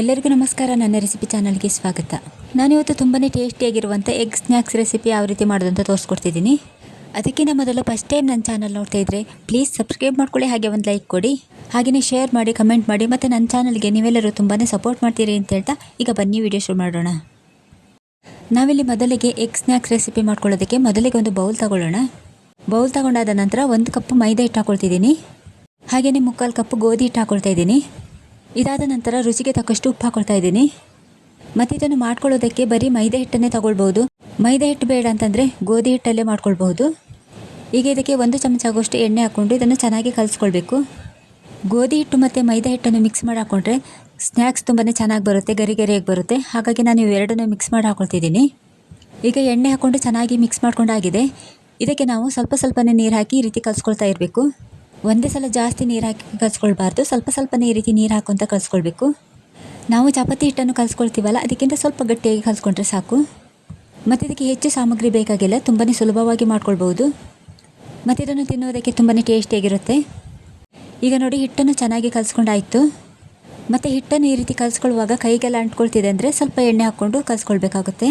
ಎಲ್ಲರಿಗೂ ನಮಸ್ಕಾರ. ನನ್ನ ರೆಸಿಪಿ ಚಾನಲ್ಗೆ ಸ್ವಾಗತ. ನಾನಿವತ್ತು ತುಂಬಾ ಟೇಸ್ಟಿಯಾಗಿರುವಂಥ ಎಗ್ ಸ್ನ್ಯಾಕ್ಸ್ ರೆಸಿಪಿ ಯಾವ ರೀತಿ ಮಾಡೋದು ಅಂತ ತೋರಿಸ್ಕೊಡ್ತಿದ್ದೀನಿ. ಅದಕ್ಕಿಂತ ಮೊದಲು ಫಸ್ಟ್ ಟೈಮ್ ನನ್ನ ಚಾನಲ್ ನೋಡ್ತಾ ಇದ್ದರೆ ಪ್ಲೀಸ್ ಸಬ್ಸ್ಕ್ರೈಬ್ ಮಾಡ್ಕೊಳ್ಳಿ, ಹಾಗೆ ಒಂದು ಲೈಕ್ ಕೊಡಿ. ಹಾಗೆಯೇ ಶೇರ್ ಮಾಡಿ ಕಮೆಂಟ್ ಮಾಡಿ, ಮತ್ತು ನನ್ನ ಚಾನಲ್ಗೆ ನೀವೆಲ್ಲರೂ ತುಂಬಾ ಸಪೋರ್ಟ್ ಮಾಡ್ತೀರಿ ಅಂತ ಹೇಳ್ತಾ ಈಗ ಬನ್ನಿ ವಿಡಿಯೋ ಶುರು ಮಾಡೋಣ. ನಾವಿಲ್ಲಿ ಮೊದಲಿಗೆ ಎಗ್ ಸ್ನ್ಯಾಕ್ಸ್ ರೆಸಿಪಿ ಮಾಡ್ಕೊಳ್ಳೋದಕ್ಕೆ ಮೊದಲಿಗೆ ಒಂದು ಬೌಲ್ ತಗೊಳ್ಳೋಣ. ಬೌಲ್ ತಗೊಂಡಾದ ನಂತರ ಒಂದು ಕಪ್ ಮೈದಾ ಹಿಟ್ಟು ಹಾಕೊಳ್ತಿದ್ದೀನಿ. ಹಾಗೆಯೇ ಮುಕ್ಕಾಲು ಕಪ್ ಗೋಧಿ ಹಿಟ್ಟು ಹಾಕೊಳ್ತಾ ಇದ್ದೀನಿ. ಇದಾದ ನಂತರ ರುಚಿಗೆ ತಕ್ಕಷ್ಟು ಉಪ್ಪು ಹಾಕೊಳ್ತಾ ಇದ್ದೀನಿ. ಮತ್ತು ಇದನ್ನು ಮಾಡ್ಕೊಳ್ಳೋದಕ್ಕೆ ಬರೀ ಮೈದಾ ಹಿಟ್ಟನ್ನೇ ತಗೊಳ್ಬೋದು ಮೈದಾ ಹಿಟ್ಟು ಬೇಡ ಅಂತಂದರೆ ಗೋಧಿ ಹಿಟ್ಟಲ್ಲೇ ಮಾಡ್ಕೊಳ್ಬಹುದು. ಈಗ ಇದಕ್ಕೆ ಒಂದು ಚಮಚ ಆಗೋಷ್ಟು ಎಣ್ಣೆ ಹಾಕ್ಕೊಂಡು ಇದನ್ನು ಚೆನ್ನಾಗಿ ಕಲಿಸ್ಕೊಳ್ಬೇಕು. ಗೋಧಿ ಹಿಟ್ಟು ಮತ್ತು ಮೈದಾ ಹಿಟ್ಟನ್ನು ಮಿಕ್ಸ್ ಮಾಡಿ ಹಾಕ್ಕೊಂಡ್ರೆ ಸ್ನ್ಯಾಕ್ಸ್ ತುಂಬಾ ಚೆನ್ನಾಗಿ ಬರುತ್ತೆ ಗರಿ ಗರಿಯಾಗಿ ಬರುತ್ತೆ. ಹಾಗಾಗಿ ನಾನು ಇವೆರಡನ್ನೂ ಮಿಕ್ಸ್ ಮಾಡಿ ಹಾಕೊಳ್ತಿದ್ದೀನಿ. ಈಗ ಎಣ್ಣೆ ಹಾಕ್ಕೊಂಡು ಚೆನ್ನಾಗಿ ಮಿಕ್ಸ್ ಮಾಡ್ಕೊಂಡಾಗಿದೆ. ಇದಕ್ಕೆ ನಾವು ಸ್ವಲ್ಪ ಸ್ವಲ್ಪನೇ ನೀರು ಹಾಕಿ ಈ ರೀತಿ ಕಲಿಸ್ಕೊಳ್ತಾ ಇರಬೇಕು. ಒಂದೇ ಸಲ ಜಾಸ್ತಿ ನೀರು ಹಾಕಿ ಕಲಿಸ್ಕೊಳ್ಬಾರ್ದು. ಸ್ವಲ್ಪ ಸ್ವಲ್ಪನೇ ಈ ರೀತಿ ನೀರು ಹಾಕೊಂತ ಕಲಿಸ್ಕೊಳ್ಬೇಕು. ನಾವು ಚಪಾತಿ ಹಿಟ್ಟನ್ನು ಕಲಿಸ್ಕೊಳ್ತೀವಲ್ಲ, ಅದಕ್ಕಿಂತ ಸ್ವಲ್ಪ ಗಟ್ಟಿಯಾಗಿ ಕಲಿಸ್ಕೊಂಡ್ರೆ ಸಾಕು. ಮತ್ತು ಇದಕ್ಕೆ ಹೆಚ್ಚು ಸಾಮಗ್ರಿ ಬೇಕಾಗಿಲ್ಲ ತುಂಬಾ ಸುಲಭವಾಗಿ ಮಾಡ್ಕೊಳ್ಬೋದು ಮತ್ತು ಇದನ್ನು ತಿನ್ನೋದಕ್ಕೆ ತುಂಬಾ ಟೇಸ್ಟಿಯಾಗಿರುತ್ತೆ. ಈಗ ನೋಡಿ, ಹಿಟ್ಟನ್ನು ಚೆನ್ನಾಗಿ ಕಲಿಸ್ಕೊಂಡಾಯಿತು. ಮತ್ತು ಹಿಟ್ಟನ್ನು ಈ ರೀತಿ ಕಲಿಸ್ಕೊಳ್ಳುವಾಗ ಕೈಗೆಲ್ಲ ಅಂಟ್ಕೊಳ್ತಿದೆ ಅಂದರೆ ಸ್ವಲ್ಪ ಎಣ್ಣೆ ಹಾಕ್ಕೊಂಡು ಕಲಿಸ್ಕೊಳ್ಬೇಕಾಗುತ್ತೆ.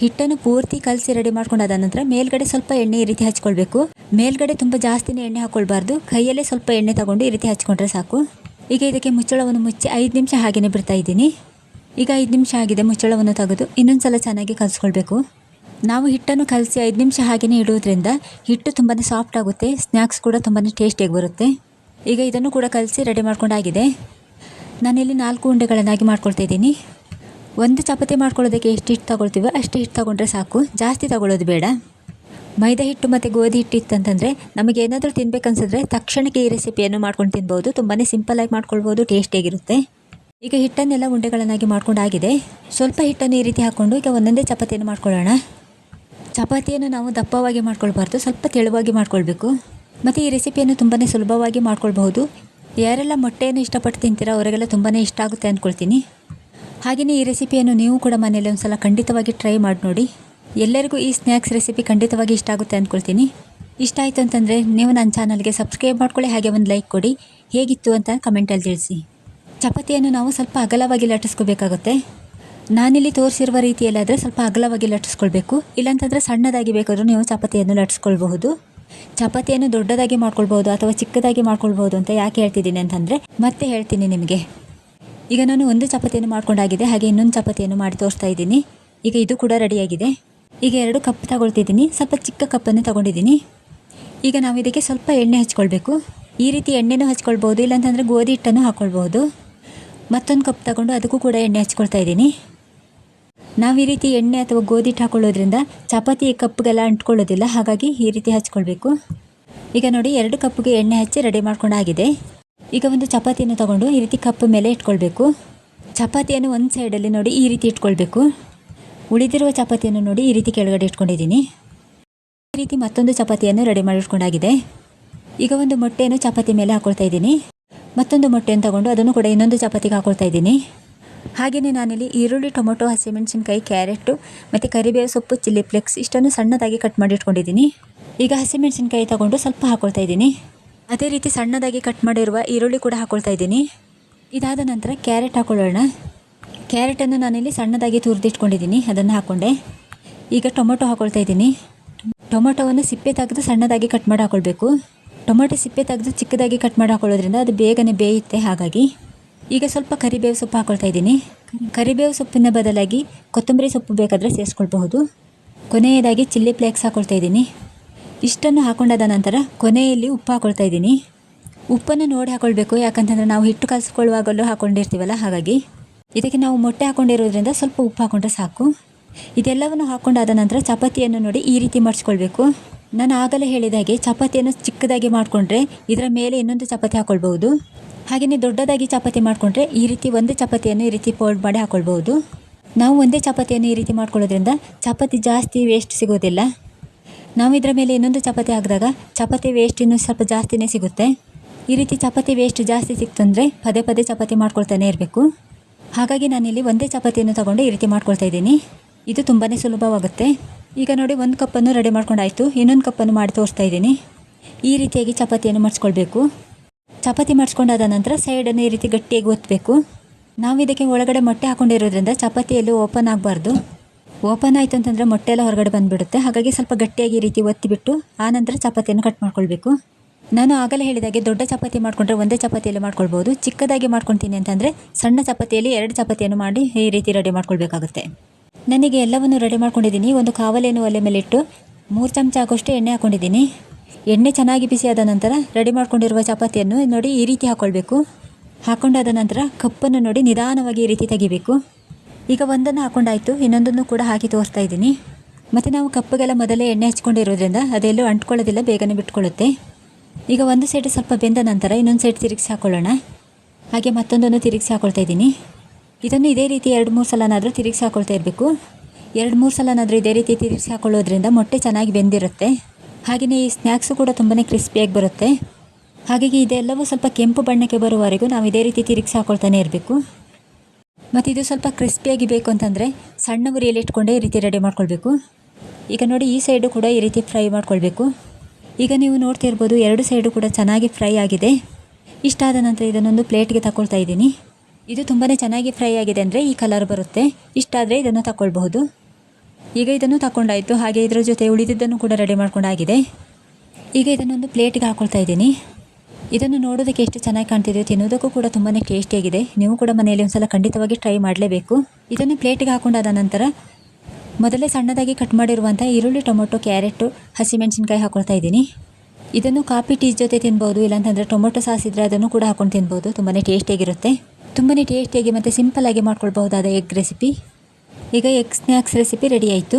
ಹಿಟ್ಟನ್ನು ಪೂರ್ತಿ ಕಲಸಿ ರೆಡಿ ಮಾಡ್ಕೊಂಡಾದ ನಂತರ ಮೇಲ್ಗಡೆ ಸ್ವಲ್ಪ ಎಣ್ಣೆ ಈ ರೀತಿ ಹಚ್ಕೊಳ್ಬೇಕು. ಮೇಲ್ಗಡೆ ತುಂಬ ಜಾಸ್ತಿನೇ ಎಣ್ಣೆ ಹಾಕ್ಕೊಳ್ಬಾರ್ದು ಕೈಯಲ್ಲೇ ಸ್ವಲ್ಪ ಎಣ್ಣೆ ತಗೊಂಡು ಈ ರೀತಿ ಹಚ್ಕೊಂಡ್ರೆ ಸಾಕು. ಈಗ ಇದಕ್ಕೆ ಮುಚ್ಚಳವನ್ನು ಮುಚ್ಚಿ ಐದು ನಿಮಿಷ ಹಾಗೆಯೇ ಬಿಡ್ತಾ ಇದ್ದೀನಿ. ಈಗ ಐದು ನಿಮಿಷ ಆಗಿದೆ ಮುಚ್ಚಳವನ್ನು ತೆಗೆದು. ಇನ್ನೊಂದು ಸಲ ಚೆನ್ನಾಗಿ ಕಲಿಸ್ಕೊಳ್ಬೇಕು. ನಾವು ಹಿಟ್ಟನ್ನು ಕಲಸಿ ಐದು ನಿಮಿಷ ಹಾಗೆಯೇ ಇಡೋದ್ರಿಂದ ಹಿಟ್ಟು ತುಂಬಾ ಸಾಫ್ಟ್ ಆಗುತ್ತೆ. ಸ್ನ್ಯಾಕ್ಸ್ ಕೂಡ ತುಂಬಾ ಟೇಸ್ಟಿಯಾಗಿ ಬರುತ್ತೆ. ಈಗ ಇದನ್ನು ಕೂಡ ಕಲಸಿ ರೆಡಿ ಮಾಡ್ಕೊಂಡಾಗಿದೆ. ನಾನಿಲ್ಲಿ ನಾಲ್ಕು ಉಂಡೆಗಳನ್ನಾಗಿ ಮಾಡ್ಕೊಳ್ತಾ ಇದ್ದೀನಿ. ಒಂದು ಚಪಾತಿ ಮಾಡ್ಕೊಳ್ಳೋದಕ್ಕೆ ಎಷ್ಟು ಹಿಟ್ಟು ತಗೊಳ್ತೀವೋ ಅಷ್ಟು ಹಿಟ್ಟು ತಗೊಂಡ್ರೆ ಸಾಕು. ಜಾಸ್ತಿ ತಗೊಳ್ಳೋದು ಬೇಡ. ಮೈದಾ ಹಿಟ್ಟು ಮತ್ತು ಗೋಧಿ ಹಿಟ್ಟು ಇತ್ತಂತಂದರೆ ನಮಗೆ ಏನಾದರೂ ತಿನ್ಬೇಕನ್ಸಿದ್ರೆ ತಕ್ಷಣಕ್ಕೆ ಈ ರೆಸಿಪಿಯನ್ನು ಮಾಡ್ಕೊಂಡು ತಿನ್ಬೋದು. ತುಂಬಾ ಸಿಂಪಲಾಗಿ ಮಾಡ್ಕೊಳ್ಬೋದು ಟೇಸ್ಟಿಯಾಗಿರುತ್ತೆ ಈಗ ಹಿಟ್ಟನ್ನೆಲ್ಲ ಉಂಡೆಗಳನ್ನಾಗಿ ಮಾಡ್ಕೊಂಡಾಗಿದೆ. ಸ್ವಲ್ಪ ಹಿಟ್ಟನ್ನು ಈ ರೀತಿ ಹಾಕ್ಕೊಂಡು ಈಗ ಒಂದೊಂದೇ ಚಪಾತಿಯನ್ನು ಮಾಡ್ಕೊಳ್ಳೋಣ. ಚಪಾತಿಯನ್ನು ನಾವು ದಪ್ಪವಾಗಿ ಮಾಡ್ಕೊಳ್ಬಾರ್ದು, ಸ್ವಲ್ಪ ತೆಳುವಾಗಿ ಮಾಡ್ಕೊಳ್ಬೇಕು. ಮತ್ತು ಈ ರೆಸಿಪಿಯನ್ನು ತುಂಬಾ ಸುಲಭವಾಗಿ ಮಾಡ್ಕೊಳ್ಬಹುದು. ಯಾರೆಲ್ಲ ಮೊಟ್ಟೆಯನ್ನು ಇಷ್ಟಪಟ್ಟು ತಿಂತೀರಾ ಅವರಿಗೆಲ್ಲ ತುಂಬಾ ಇಷ್ಟ ಆಗುತ್ತೆ ಅಂದ್ಕೊಳ್ತೀನಿ. ಹಾಗೆಯೇ ಈ ರೆಸಿಪಿಯನ್ನು ನೀವು ಕೂಡ ಮನೇಲಿ ಒಂದು ಸಲ ಖಂಡಿತವಾಗಿ ಟ್ರೈ ಮಾಡಿ ನೋಡಿ. ಎಲ್ಲರಿಗೂ ಈ ಸ್ನ್ಯಾಕ್ಸ್ ರೆಸಿಪಿ ಖಂಡಿತವಾಗಿ ಇಷ್ಟ ಆಗುತ್ತೆ ಅಂದ್ಕೊಳ್ತೀನಿ. ಇಷ್ಟ ಆಯಿತು ಅಂತಂದರೆ ನೀವು ನನ್ನ ಚಾನಲ್ಗೆ ಸಬ್ಸ್ಕ್ರೈಬ್ ಮಾಡ್ಕೊಳ್ಳಿ, ಹಾಗೆ ಒಂದು ಲೈಕ್ ಕೊಡಿ. ಹೇಗಿತ್ತು ಅಂತ ಕಮೆಂಟಲ್ಲಿ ತಿಳಿಸಿ. ಚಪಾತಿಯನ್ನು ನಾವು ಸ್ವಲ್ಪ ಅಗಲವಾಗಿ ಲಟ್ಟಿಸ್ಕೋಬೇಕಾಗುತ್ತೆ. ನಾನಿಲ್ಲಿ ತೋರಿಸಿರುವ ರೀತಿಯಲ್ಲಾದರೆ ಸ್ವಲ್ಪ ಅಗಲವಾಗಿ ಲಟ್ಟಿಸ್ಕೊಳ್ಬೇಕು. ಇಲ್ಲಾಂತಂದರೆ ಸಣ್ಣದಾಗಿ ಬೇಕಾದರೂ ನೀವು ಚಪಾತಿಯನ್ನು ಲಟ್ಟಿಸ್ಕೊಳ್ಬಹುದು. ಚಪಾತಿಯನ್ನು ದೊಡ್ಡದಾಗಿ ಮಾಡ್ಕೊಳ್ಬೋದು ಅಥವಾ ಚಿಕ್ಕದಾಗಿ ಮಾಡ್ಕೊಳ್ಬೋದು ಅಂತ ಯಾಕೆ ಹೇಳ್ತಿದ್ದೀನಿ ಅಂತಂದರೆ ಮತ್ತೆ ಹೇಳ್ತೀನಿ ನಿಮಗೆ. ಈಗ ನಾನು ಒಂದು ಚಪಾತಿಯನ್ನು ಮಾಡ್ಕೊಂಡಾಗಿದೆ, ಹಾಗೆ ಇನ್ನೊಂದು ಚಪಾತಿಯನ್ನು ಮಾಡಿ ತೋರಿಸ್ತಾ ಇದ್ದೀನಿ. ಈಗ ಇದು ಕೂಡ ರೆಡಿಯಾಗಿದೆ. ಈಗ ಎರಡು ಕಪ್ ತಗೊಳ್ತಿದ್ದೀನಿ. ಸ್ವಲ್ಪ ಚಿಕ್ಕ ಕಪ್ಪನ್ನು ತಗೊಂಡಿದ್ದೀನಿ. ಈಗ ನಾವು ಇದಕ್ಕೆ ಸ್ವಲ್ಪ ಎಣ್ಣೆ ಹಚ್ಕೊಳ್ಬೇಕು. ಈ ರೀತಿ ಎಣ್ಣೆನೂ ಹಚ್ಕೊಳ್ಬೋದು, ಇಲ್ಲಾಂತಂದರೆ ಗೋಧಿ ಹಿಟ್ಟನ್ನು ಹಾಕ್ಕೊಳ್ಬೋದು ಮತ್ತೊಂದು ಕಪ್ ತಗೊಂಡು ಅದಕ್ಕೂ ಕೂಡ ಎಣ್ಣೆ ಹಚ್ಕೊಳ್ತಾ ಇದ್ದೀನಿ. ನಾವು ಈ ರೀತಿ ಎಣ್ಣೆ ಅಥವಾ ಗೋಧಿ ಹಿಟ್ಟು ಹಾಕೊಳ್ಳೋದ್ರಿಂದ ಚಪಾತಿ ಕಪ್ಗೆಲ್ಲ ಅಂಟ್ಕೊಳ್ಳೋದಿಲ್ಲ, ಹಾಗಾಗಿ ಈ ರೀತಿ ಹಚ್ಕೊಳ್ಬೇಕು. ಈಗ ನೋಡಿ, ಎರಡು ಕಪ್ಗೆ ಎಣ್ಣೆ ಹಚ್ಚಿ ರೆಡಿ ಮಾಡ್ಕೊಂಡಾಗಿದೆ. ಈಗ ಒಂದು ಚಪಾತಿಯನ್ನು ತಗೊಂಡು ಈ ರೀತಿ ಕಪ್ ಮೇಲೆ ಇಟ್ಕೊಳ್ಬೇಕು. ಚಪಾತಿಯನ್ನು ಒಂದು ಸೈಡಲ್ಲಿ ನೋಡಿ ಈ ರೀತಿ ಇಟ್ಕೊಳ್ಬೇಕು. ಉಳಿದಿರುವ ಚಪಾತಿಯನ್ನು ನೋಡಿ ಈ ರೀತಿ ಕೆಳಗಡೆ ಇಟ್ಕೊಂಡಿದ್ದೀನಿ. ಈ ರೀತಿ ಮತ್ತೊಂದು ಚಪಾತಿಯನ್ನು ರೆಡಿ ಮಾಡಿಟ್ಕೊಂಡಾಗಿದೆ ಈಗ ಒಂದು ಮೊಟ್ಟೆಯನ್ನು ಚಪಾತಿ ಮೇಲೆ ಹಾಕೊಳ್ತಾ ಇದ್ದೀನಿ. ಮತ್ತೊಂದು ಮೊಟ್ಟೆಯನ್ನು ತಗೊಂಡು ಅದನ್ನು ಕೂಡ ಇನ್ನೊಂದು ಚಪಾತಿಗೆ ಹಾಕೊಳ್ತಾ ಇದ್ದೀನಿ. ಹಾಗೆಯೇ ನಾನಿಲ್ಲಿ ಈರುಳ್ಳಿ, ಟೊಮೊಟೊ, ಹಸಿಮೆಣಸಿನ್ಕಾಯಿ ಕ್ಯಾರೆಟು ಮತ್ತು ಕರಿಬೇವು ಸೊಪ್ಪು, ಚಿಲ್ಲಿ ಫ್ಲೆಕ್ಸ್ ಇಷ್ಟನ್ನು ಸಣ್ಣದಾಗಿ ಕಟ್ ಮಾಡಿ ಇಟ್ಕೊಂಡಿದ್ದೀನಿ. ಈಗ ಹಸಿಮೆಣಸಿನ್ಕಾಯಿ ತಗೊಂಡು ಸ್ವಲ್ಪ ಹಾಕೊಳ್ತಾ ಇದ್ದೀನಿ. ಅದೇ ರೀತಿ ಸಣ್ಣದಾಗಿ ಕಟ್ ಮಾಡಿರುವ ಈರುಳ್ಳಿ ಕೂಡ ಹಾಕ್ಕೊಳ್ತಾ ಇದ್ದೀನಿ. ಇದಾದ ನಂತರ ಕ್ಯಾರೆಟ್ ಹಾಕೊಳ್ಳೋಣ. ಕ್ಯಾರೆಟನ್ನು ನಾನಿಲ್ಲಿ ಸಣ್ಣದಾಗಿ ತುರಿದಿಟ್ಕೊಂಡಿದ್ದೀನಿ, ಅದನ್ನು ಹಾಕ್ಕೊಂಡೆ ಈಗ ಟೊಮೊಟೊ ಹಾಕ್ಕೊಳ್ತಾ ಇದ್ದೀನಿ. ಟೊಮೊಟೊವನ್ನು ಸಿಪ್ಪೆ ತೆಗೆದು ಸಣ್ಣದಾಗಿ ಕಟ್ ಮಾಡಿ ಹಾಕ್ಕೊಳ್ಬೇಕು ಟೊಮೊಟೊ ಸಿಪ್ಪೆ ತೆಗೆದು ಚಿಕ್ಕದಾಗಿ ಕಟ್ ಮಾಡಿ ಹಾಕೊಳ್ಳೋದ್ರಿಂದ ಅದು ಬೇಗನೆ ಬೇಯುತ್ತೆ ಹಾಗಾಗಿ. ಈಗ ಸ್ವಲ್ಪ ಕರಿಬೇವು ಸೊಪ್ಪು ಹಾಕ್ಕೊಳ್ತಾ ಇದ್ದೀನಿ. ಕರಿಬೇವು ಸೊಪ್ಪಿನ ಬದಲಾಗಿ ಕೊತ್ತಂಬರಿ ಸೊಪ್ಪು ಬೇಕಾದರೆ ಸೇರಿಸ್ಕೊಳ್ಬಹುದು. ಕೊನೆಯದಾಗಿ ಚಿಲ್ಲಿ ಫ್ಲೇಕ್ಸ್ ಹಾಕ್ಕೊಳ್ತಾ ಇದ್ದೀನಿ. ಇಷ್ಟನ್ನು ಹಾಕೊಂಡಾದ ನಂತರ ಕೊನೆಯಲ್ಲಿ ಉಪ್ಪು ಹಾಕೊಳ್ತಾ ಇದ್ದೀನಿ. ಉಪ್ಪನ್ನು ನೋಡಿ ಹಾಕೊಳ್ಬೇಕು, ಯಾಕಂತಂದರೆ ನಾವು ಹಿಟ್ಟು ಕಲಿಸ್ಕೊಳ್ಳುವಾಗಲೂ ಹಾಕೊಂಡಿರ್ತೀವಲ್ಲ, ಹಾಗಾಗಿ. ಇದಕ್ಕೆ ನಾವು ಮೊಟ್ಟೆ ಹಾಕ್ಕೊಂಡಿರೋದ್ರಿಂದ ಸ್ವಲ್ಪ ಉಪ್ಪು ಹಾಕೊಂಡ್ರೆ ಸಾಕು. ಇದೆಲ್ಲವನ್ನು ಹಾಕ್ಕೊಂಡಾದ ನಂತರ ಚಪಾತಿಯನ್ನು ನೋಡಿ ಈ ರೀತಿ ಮಡಿಸ್ಕೊಳ್ಬೇಕು. ನಾನು ಆಗಲೇ ಹೇಳಿದ ಹಾಗೆ ಚಪಾತಿಯನ್ನು ಚಿಕ್ಕದಾಗಿ ಮಾಡಿಕೊಂಡ್ರೆ ಇದರ ಮೇಲೆ ಇನ್ನೊಂದು ಚಪಾತಿ ಹಾಕ್ಕೊಳ್ಬಹುದು ಹಾಗೆಯೇ ದೊಡ್ಡದಾಗಿ ಚಪಾತಿ ಮಾಡಿಕೊಂಡ್ರೆ ಈ ರೀತಿ ಒಂದು ಚಪಾತಿಯನ್ನು ಈ ರೀತಿ ಫೋಲ್ಡ್ ಮಾಡಿ ಹಾಕ್ಕೊಳ್ಬಹುದು ನಾವು ಒಂದೇ ಚಪಾತಿಯನ್ನು ಈ ರೀತಿ ಮಾಡ್ಕೊಳ್ಳೋದ್ರಿಂದ ಚಪಾತಿ ಜಾಸ್ತಿ ವೇಸ್ಟ್ ಸಿಗೋದಿಲ್ಲ. ನಾವು ಇದರ ಮೇಲೆ ಇನ್ನೊಂದು ಚಪಾತಿ ಹಾಕಿದಾಗ ಚಪಾತಿ ವೇಸ್ಟ್ ಇನ್ನೂ ಸ್ವಲ್ಪ ಜಾಸ್ತಿನೇ ಸಿಗುತ್ತೆ. ಈ ರೀತಿ ಚಪಾತಿ ವೇಸ್ಟ್ ಜಾಸ್ತಿ ಸಿಕ್ತಂದರೆ ಪದೇ ಪದೇ ಚಪಾತಿ ಮಾಡ್ಕೊಳ್ತಾನೆ ಇರಬೇಕು. ಹಾಗಾಗಿ ನಾನಿಲ್ಲಿ ಒಂದೇ ಚಪಾತಿಯನ್ನು ತಗೊಂಡು ಈ ರೀತಿ ಮಾಡ್ಕೊಳ್ತಾ ಇದ್ದೀನಿ. ಇದು ತುಂಬಾ ಸುಲಭವಾಗುತ್ತೆ. ಈಗ ನೋಡಿ, ಒಂದು ಕಪ್ಪನ್ನು ರೆಡಿ ಮಾಡ್ಕೊಂಡಾಯಿತು. ಇನ್ನೊಂದು ಕಪ್ಪನ್ನು ಮಾಡಿ ತೋರಿಸ್ತಾ ಇದ್ದೀನಿ. ಈ ರೀತಿಯಾಗಿ ಚಪಾತಿಯನ್ನು ಮಾಡಿಸ್ಕೊಳ್ಬೇಕು. ಚಪಾತಿ ಮಾಡಿಸ್ಕೊಂಡಾದ ನಂತರ ಸೈಡನ್ನು ಈ ರೀತಿ ಗಟ್ಟಿಯಾಗಿ ಒತ್ತಬೇಕು ನಾವು ಇದಕ್ಕೆ ಒಳಗಡೆ ಮೊಟ್ಟೆ ಹಾಕೊಂಡಿರೋದ್ರಿಂದ ಚಪಾತಿಯಲ್ಲೂ ಓಪನ್ ಆಗಬಾರ್ದು. ಓಪನ್ ಆಯಿತು ಅಂತಂದರೆ ಮೊಟ್ಟೆ ಎಲ್ಲ ಹೊರಗಡೆ ಬಂದುಬಿಡುತ್ತೆ. ಹಾಗಾಗಿ ಸ್ವಲ್ಪ ಗಟ್ಟಿಯಾಗಿ ಈ ರೀತಿ ಒತ್ತಿಬಿಟ್ಟು ಆನಂತರ ನಂತರ ಚಪಾತಿಯನ್ನು ಕಟ್ ಮಾಡ್ಕೊಳ್ಬೇಕು. ನಾನು ಆಗಲೇ ಹೇಳಿದಾಗೆ ದೊಡ್ಡ ಚಪಾತಿ ಮಾಡಿಕೊಂಡ್ರೆ ಒಂದೇ ಚಪಾತಿಯಲ್ಲಿ ಮಾಡ್ಕೊಳ್ಬೋದು. ಚಿಕ್ಕದಾಗಿ ಮಾಡ್ಕೊತೀನಿ ಅಂತಂದರೆ ಸಣ್ಣ ಚಪಾತಿಯಲ್ಲಿ ಎರಡು ಚಪಾತಿಯನ್ನು ಮಾಡಿ ಈ ರೀತಿ ರೆಡಿ ಮಾಡ್ಕೊಳ್ಬೇಕಾಗುತ್ತೆ. ನನಗೆ ಎಲ್ಲವನ್ನು ರೆಡಿ ಮಾಡ್ಕೊಂಡಿದ್ದೀನಿ. ಒಂದು ಕಾವಲೇನು ಒಲೆ ಮೇಲೆ ಇಟ್ಟು ಮೂರು ಚಮಚ ಆಗೋಷ್ಟು ಎಣ್ಣೆ ಹಾಕ್ಕೊಂಡಿದ್ದೀನಿ ಎಣ್ಣೆ ಚೆನ್ನಾಗಿ ಬಿಸಿಯಾದ ನಂತರ ರೆಡಿ ಮಾಡ್ಕೊಂಡಿರುವ ಚಪಾತಿಯನ್ನು ನೋಡಿ ಈ ರೀತಿ ಹಾಕ್ಕೊಳ್ಬೇಕು ಹಾಕ್ಕೊಂಡಾದ ನಂತರ ಕಪ್ಪನ್ನು ನೋಡಿ ನಿಧಾನವಾಗಿ ಈ ರೀತಿ ತೆಗಿಬೇಕು. ಈಗ ಒಂದನ್ನು ಹಾಕೊಂಡಾಯಿತು, ಇನ್ನೊಂದನ್ನು ಕೂಡ ಹಾಕಿ ತೋರಿಸ್ತಾ ಇದ್ದೀನಿ. ಮತ್ತು ನಾವು ಕಪ್ಪಗೆಲ್ಲ ಮೊದಲೇ ಎಣ್ಣೆ ಹಚ್ಕೊಂಡಿರೋದ್ರಿಂದ ಅದೆಲ್ಲೂ ಅಂಟ್ಕೊಳ್ಳೋದಿಲ್ಲ, ಬೇಗನೆ ಬಿಟ್ಕೊಳ್ಳುತ್ತೆ. ಈಗ ಒಂದು ಸೈಡ್ ಸ್ವಲ್ಪ ಬೆಂದ ನಂತರ ಇನ್ನೊಂದು ಸೈಡ್ ತಿರುಗಿಸಿ ಹಾಕೊಳ್ಳೋಣ. ಹಾಗೆ ಮತ್ತೊಂದನ್ನು ತಿರುಗಿಸಿ ಹಾಕೊಳ್ತಾ ಇದ್ದೀನಿ. ಇದನ್ನು ಇದೇ ರೀತಿ ಎರಡು ಮೂರು ಸಲನಾದರೂ ತಿರುಗಿಸಿ ಹಾಕೊಳ್ತಾ ಇರಬೇಕು. ಎರಡು ಮೂರು ಸಲನಾದರೂ ಇದೇ ರೀತಿ ತಿರುಗಿಸಿ ಹಾಕೊಳ್ಳೋದ್ರಿಂದ ಮೊಟ್ಟೆ ಚೆನ್ನಾಗಿ ಬೆಂದಿರುತ್ತೆ. ಹಾಗೆಯೇ ಈ ಸ್ನ್ಯಾಕ್ಸು ಕೂಡ ತುಂಬಾ ಕ್ರಿಸ್ಪಿಯಾಗಿ ಬರುತ್ತೆ. ಹಾಗಾಗಿ ಇದೆಲ್ಲವೂ ಸ್ವಲ್ಪ ಕೆಂಪು ಬಣ್ಣಕ್ಕೆ ಬರುವವರೆಗೂ ನಾವು ಇದೇ ರೀತಿ ತಿರುಗಿಸಿ ಹಾಕೊಳ್ತಾನೆ ಇರಬೇಕು. ಮತ್ತು ಇದು ಸ್ವಲ್ಪ ಕ್ರಿಸ್ಪಿಯಾಗಿ ಬೇಕು ಅಂತಂದರೆ ಸಣ್ಣ ಉರಿಯಲ್ಲಿ ಇಟ್ಕೊಂಡೆ ಈ ರೀತಿ ರೆಡಿ ಮಾಡ್ಕೊಳ್ಬೇಕು. ಈಗ ನೋಡಿ ಈ ಸೈಡು ಕೂಡ ಈ ರೀತಿ ಫ್ರೈ ಮಾಡ್ಕೊಳ್ಬೇಕು. ಈಗ ನೀವು ನೋಡ್ತಿರ್ಬೋದು ಎರಡು ಸೈಡು ಕೂಡ ಚೆನ್ನಾಗಿ ಫ್ರೈ ಆಗಿದೆ. ಇಷ್ಟಾದ ನಂತರ ಇದನ್ನೊಂದು ಪ್ಲೇಟ್ಗೆ ತಗೊಳ್ತಾ ಇದ್ದೀನಿ. ಇದು ತುಂಬಾ ಚೆನ್ನಾಗಿ ಫ್ರೈ ಆಗಿದೆ ಅಂದರೆ ಈ ಕಲರ್ ಬರುತ್ತೆ. ಇಷ್ಟಾದರೆ ಇದನ್ನು ತಗೊಳ್ಬಹುದು ಈಗ ಇದನ್ನು ತಗೊಂಡಾಯಿತು ಹಾಗೆ ಇದರ ಜೊತೆ ಉಳಿದಿದ್ದನ್ನು ಕೂಡ ರೆಡಿ ಮಾಡ್ಕೊಂಡಾಗಿದೆ. ಈಗ ಇದನ್ನೊಂದು ಪ್ಲೇಟ್ಗೆ ಹಾಕೊಳ್ತಾ ಇದ್ದೀನಿ. ಇದನ್ನು ನೋಡೋದಕ್ಕೆ ಎಷ್ಟು ಚೆನ್ನಾಗಿ ಕಾಣ್ತಿದೆ, ತಿನ್ನೋದಕ್ಕೂ ಕೂಡ ತುಂಬಾ ಟೇಸ್ಟಿಯಾಗಿದೆ ನೀವು ಕೂಡ ಮನೆಯಲ್ಲಿ ಒಂದ್ಸಲ ಖಂಡಿತವಾಗಿ ಟ್ರೈ ಮಾಡಲೇಬೇಕು. ಇದನ್ನು ಪ್ಲೇಟ್ಗೆ ಹಾಕೊಂಡಾದ ನಂತರ ಮೊದಲೇ ಸಣ್ಣದಾಗಿ ಕಟ್ ಮಾಡಿರುವಂಥ ಈರುಳ್ಳಿ, ಟೊಮೊಟೊ, ಕ್ಯಾರೆಟು, ಹಸಿಮೆಣಸಿನ್ಕಾಯಿ ಹಾಕೊಳ್ತಾ ಇದ್ದೀನಿ. ಇದನ್ನು ಕಾಫಿ ಟೀ ಜೊತೆ ತಿನ್ಬೋದು, ಇಲ್ಲಾಂತಂದರೆ ಟೊಮೊಟೊ ಸಾಸ್ ಇದ್ದರೆ ಅದನ್ನು ಕೂಡ ಹಾಕೊಂಡು ತಿನ್ಬೋದು. ತುಂಬಾ ಟೇಸ್ಟಿಯಾಗಿರುತ್ತೆ ತುಂಬಾ ಟೇಸ್ಟಿಯಾಗಿ ಮತ್ತು ಸಿಂಪಲ್ಲಾಗಿ ಮಾಡ್ಕೊಳ್ಬಹುದಾದ ಎಗ್ ರೆಸಿಪಿ ಈಗ ಎಗ್ ಸ್ನ್ಯಾಕ್ಸ್ ರೆಸಿಪಿ ರೆಡಿ ಆಯಿತು.